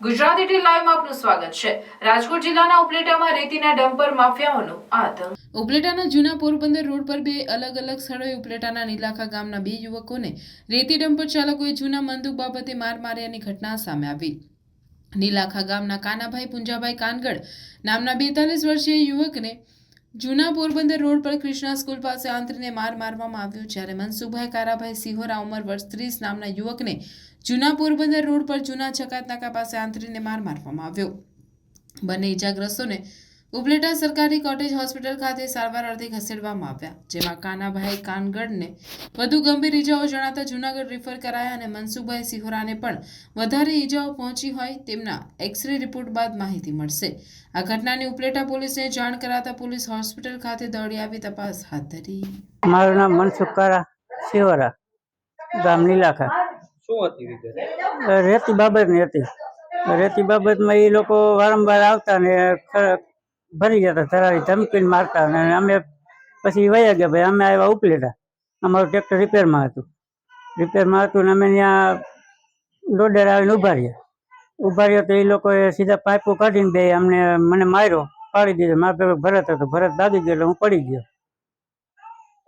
Gujarat at લાઈવમાં આપનું સ્વાગત છે. રાજકોટ જિલ્લાના ઉપલેટામાં રેતીના ડમ્પર માફિયાઓનો આતંક. ઉપલેટાના જૂના પોરબંદર રોડ પર બે અલગ અલગ સ્થળોએ ઉપલેટાના નીલાખા ગામના બે યુવકોને રેતી ડમ્પર ચાલકોએ જૂના મંદુક બાબતે માર માર્યાની ઘટના સામે આવી. નીલાખા ગામના કાનાભાઈ પુંજાભાઈ કાનગડ નામના બેતાલીસ વર્ષીય યુવકને જૂના પોરબંદર રોડ પર કૃષ્ણા સ્કૂલ પાસે આંતરને માર મારવામાં આવ્યો જ્યારે મનસુખભાઈ કારાભાઈ સિહોરા ઉંમર વર્ષ ત્રીસ નામના યુવકને જૂના પોરબંદર રોડ પર જૂના છકાત નાકા પાસે આંતરીને માર મારવામાં આવ્યો. બંને ઇજાગ્રસ્તોને ઉપલેટા સરકારી કોટેજ હોસ્પિટલ ખાતે સારવાર અર્થે ખસેડવામાં આવ્યા, જેમાં કાનાભાઈ કાનગડને વધુ ગંભીર ઇજાઓ જણાતા જૂનાગઢ રિફર કરાયા અને મનસુખભાઈ સિહોરાને પણ વધારે ઇજાઓ પહોંચી હોય તેમના એક્સરે રિપોર્ટ બાદ માહિતી મળશે. આ ઘટનાની ઉપલેટા પોલીસને જાણ કરાતા પોલીસ હોસ્પિટલ ખાતે દોડી આવી તપાસ હાથ ધરી. મારું નામ મનસુખ શિવરા ગામ નીલાખા શું હતી વિગત રેતી બાબતની હતી. રેતી બાબતમાં એ લોકો વારંવાર આવતા ને ભરી જતા ધરાવી ધમકીને મારતા ને અમે પછી વયા ગયા ભાઈ અમે આવ્યા ઉપલેટા. અમારું ટ્રેક્ટર રિપેરમાં હતું. રિપેરમાં હતું ને અમે ત્યાં લોડર આવીને ઊભા રહ્યા. ઊભા રહ્યા તો એ લોકોએ સીધા પાઇપો કાઢીને બે અમને મને માર્યો પાડી દીધો. મારા ભેગો ભરત હતો. ભરત દાબી ગયો એટલે હું પડી ગયો.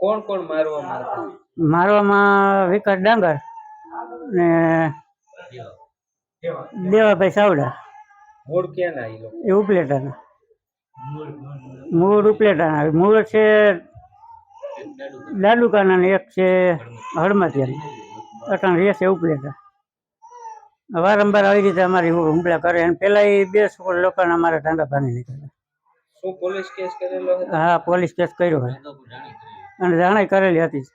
કોણ કોણ મારવામાં મારવામાં વિકાસ ડાંગર. ને દેવાભાઈ સાવડા. મૂળ ક્યાંના લોકો? એ ઉપલેટાના. મૂળ ઉપલેટાના. મૂળ છે લાડુકાના ને એક છે હળમતિયાના. અટાણ રહે છે ઉપલેટા. વારંવાર આવી રીતે અમારી હુમલા કરે અને પેલા એ બે છોકરા લોકોને અમારા ટાંગા પાણી નીકળ્યા. શું પોલીસ કેસ કરેલો હા પોલીસ કેસ કર્યો અને જાણે કરેલી હતી.